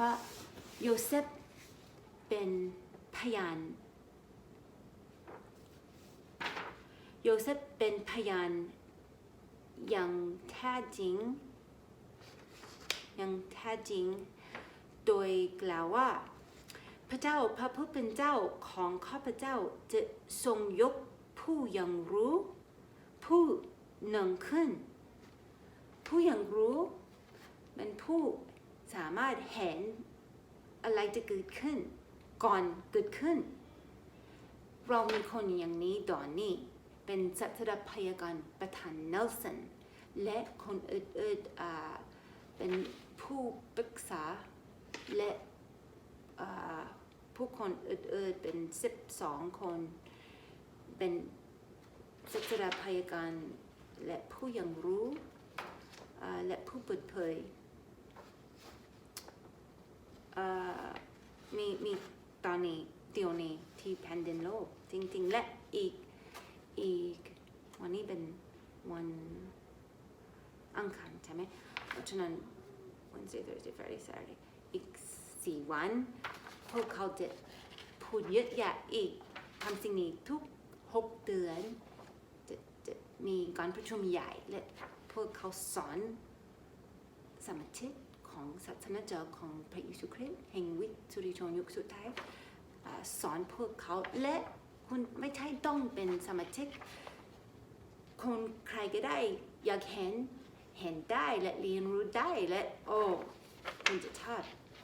ราะโยเซฟเป็นพยาน โยเซฟเป็นพยานอย่างแท้จริงอย่างแท้จริง โดยกล่าวว่า พระเจ้าพระผู้เป็นเจ้าของข้าพเจ้าจะทรงยกผู้ยังรู้ ผู้หนึ่งขึ้น ผู้ยังรู้เป็นผู้ สามารถเห็นอะไรจะเกิดขึ้น ก่อนเกิดขึ้น เรามีคนอย่างนี้ตอนนี้เป็นสัตวพยากรประธานเนลสันและคนอื่นๆอ่าเป็นผู้ปรึกษาและผู้คนอื่นๆเป็น 12 คน เป็นสัตวพยากรและผู้ยังรู้และผู้เปิดเผย มีมีตอนนี้เดี๋ยวนี้ที่แผ่นดินโลก จริง ๆ และอีกอีกวันนี้เป็นวันอังคารใช่ไหมเพราะฉะนั้น Wednesday Thursday Friday Saturday อีกสี่วันพวกเขาจะพูดเยอะแยะอีกทำสิ่งนี้ทุกหกเดือนจะจะมีการประชุมใหญ่และพวกเขาสอนสมาชิก ของศาสนาจักรของพระเยซูคริสต์แห่งวิสุริชนยุคสุดท้ายอสอนพวกเขาและคุณไม่ใช่ต้องเป็นสมาชิกคนใครก็ได้อยากเห็นเห็นได้และเรียนรู้ได้และโอ้คุณจะชอบ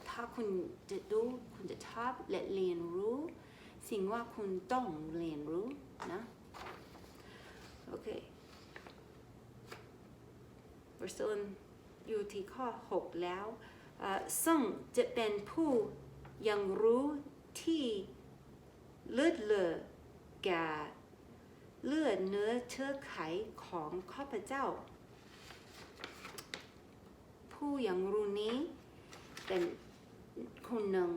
ถ้าคุณจะดูคุณจะชอบและเรียนรู้ สิ่งว่าคุณต้องเรียนรู้นะโอเค we're still in อยู่ที่ข้อ 6 แล้วซึ่งจะเป็นผู้ยังรู้ที่เลือดเลอแก่เลือดเนื้อเชื้อไขของข้าพเจ้า ผู้ยังรู้นี้เป็นคนหนึ่ง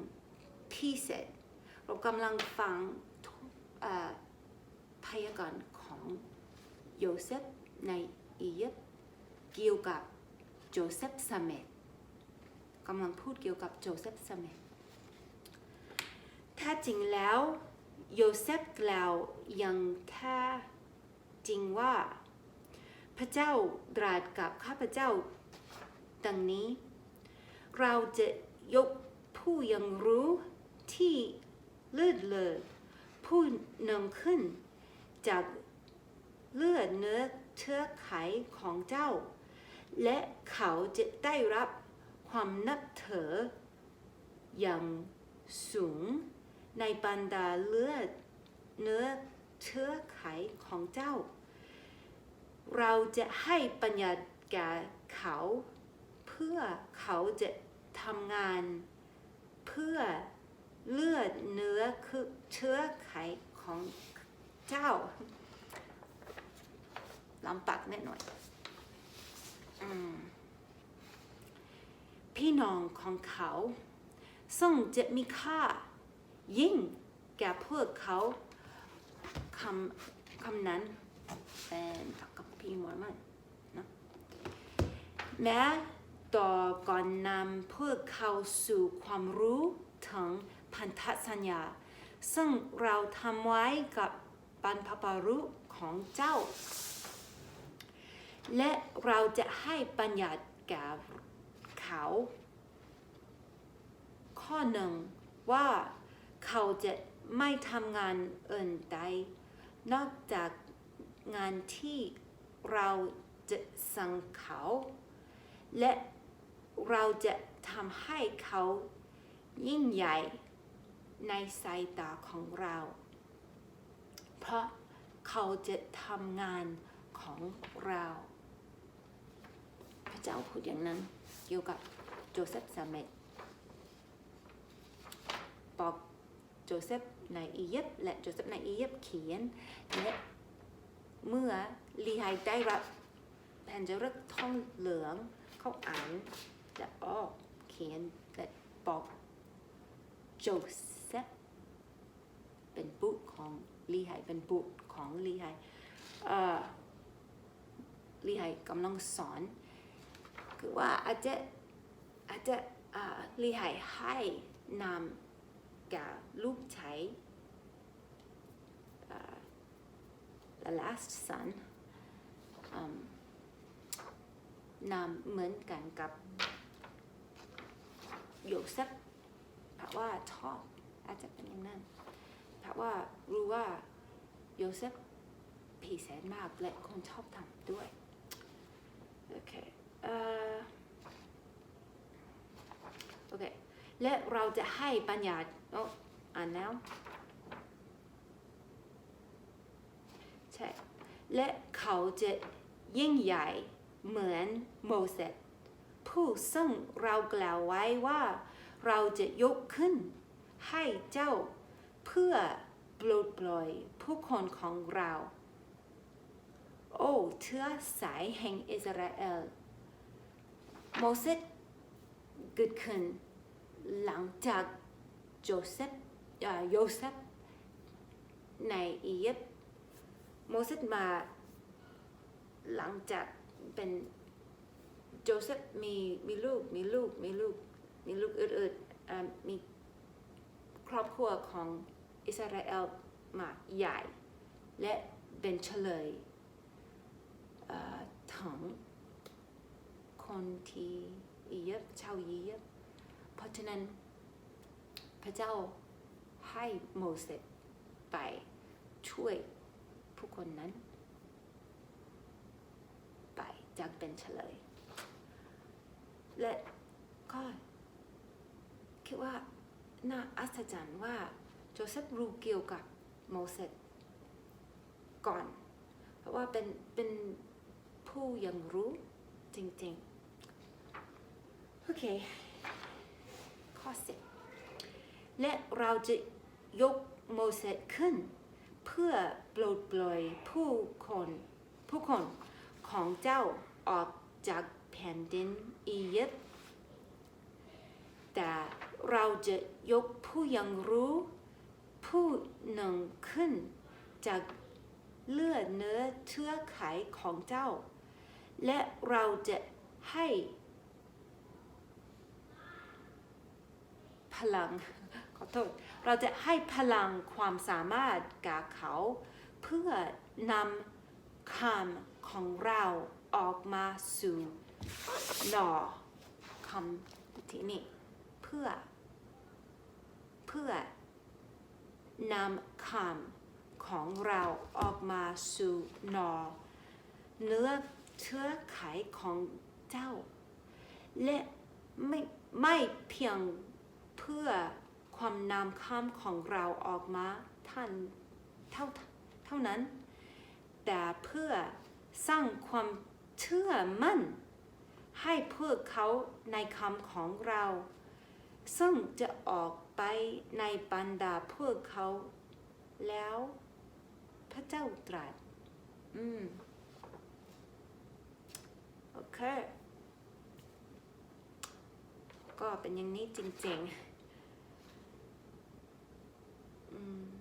พิเศษเรากำลังฟังพยากรณ์ของโยเซฟในอียิปต์เกี่ยวกับ จเซฟสเมธกำลังพูดเกี่ยวกับโจเซฟสเมธแท้จริงแล้วโยเซฟกล่าวย่างแท้จริงว่า พระเจ้าตรัสกับข้าพเจ้า ดังนี้ เราจะยกผู้ยังรู้ที่เลือดเลอผู้นำขึ้น จากเลือดเนื้อเชื้อไขของเจ้า และเขาจะได้รับความนับถืออย่างสูงในบรรดาเลือดเนื้อเชื้อไขของเจ้า เราจะให้ปัญญาแก่เขา เพื่อเขาจะทำงาน เพื่อเลือดเนื้อคือเชื้อไขของเจ้าลำปากแนิดหน่อย พี่น้องของเขา ซึ่งจะมีค่ายิ่งแก่พวกเขาคำคำนั้นเป็นกับพี่มอร์มันนะแม้ต่อก่อนนำพวกเขาสู่ความรู้ถึงพันธสัญญา ซึ่งเราทำไว้กับบรรพบุรุษของเจ้า และเราจะให้ปัญญาแก่เขา ข้อหนึ่งว่าเขาจะไม่ทำงานอื่นใด นอกจากงานที่เราจะสั่งเขา และเราจะทำให้เขายิ่งใหญ่ในสายตาของเรา เพราะเขาจะทำงานของเรา ระเจ้าพูดอย่างนั้น เกี่ยวกับโจเซฟซาเมตบอกโจเซฟในอียิปต์และโจเซฟในอียิปต์เขียนและเมื่อลีไฮได้รับแผ่นจารึกทองเหลืองเขาอ่านและออกเขียนและบอกโจเซฟเป็นบุตรของลีไฮเป็นบุตรของลีไฮเอ่อลีไฮกำลังสอน คือว่าอาจจะอาจจะอ่าลีให้ให้นำกับลูกชาย the last son นำเหมือนกันกับโยเซฟเพราะว่าชอบอาจจะเป็นอย่างนั้นเพราะว่ารู้ว่าโยเซฟผีแสนมากและคนชอบทำด้วยโโอเคและเราจะให้ปัญญาโอ้อ่านแล้วใช่และเขาจะยิ่งใหญ่เหมือนโมเสสผู้ซึ่งเรากล่าวไว้ว่าเราจะยกขึ้นให้เจ้าเพื่อปลดปล่อยผู้คนของเรา โอ้เชื้อสายแห่งอิสราเอล โมเสสเกิดขึ้นหลังจากโจเซฟโยเซฟในอียิปต์โมเสสมาหลังจากเป็นโจเซฟมีมีลูกมีลูกมีลูกมีลูกอื่นๆอ่ามีครอบครัวของอิสราเอลมาใหญ่ และเป็นเฉลยถง คนที่อียิปต์ชาวอียิปต์เพราะฉะนั้นพระเจ้าให้โมเสสไปช่วยผู้คนนั้น ไปจากเป็นเฉลย และก็คิดว่าน่าอัศจรรย์ว่าโจเซฟรู้เกี่ยวกับโมเสสก่อน เพราะว่าเป็นเป็นผู้ยังรู้จริงๆ เค ข้อสิบและเราจะยกโมเสสขึ้น เพื่อปลดปล่อยผู้คนผู้คนของเจ้าออกจากแผ่นดินอียิปต์แต่เราจะยกผู้ยังรู้ ผู้หนึ่งขึ้น จากเลือดเนื้อเชื้อไขของเจ้า และเราจะให้ พลังขอโทษเราจะให้พลังความสามารถกับเขา เพื่อนำคำของเราออกมาสู่หน่อคำที่นี่เพื่อ เพื่อนำคำของเราออกมาสู่หน่อเนื้อเชื้อไขของเจ้า และไม่ไม่เพียง พื่อความนำคำของเราออกมาท่านเท่าเท่านั้น แต่เพื่อสร้างความเชื่อมั่น ให้พวกเขาในคำของเรา ซึ่งจะออกไปในบรรดาพวกเขาแล้ว พระเจ้าตรัสอืมโอเคก็เป็นอย่างนี้จริงๆ 음.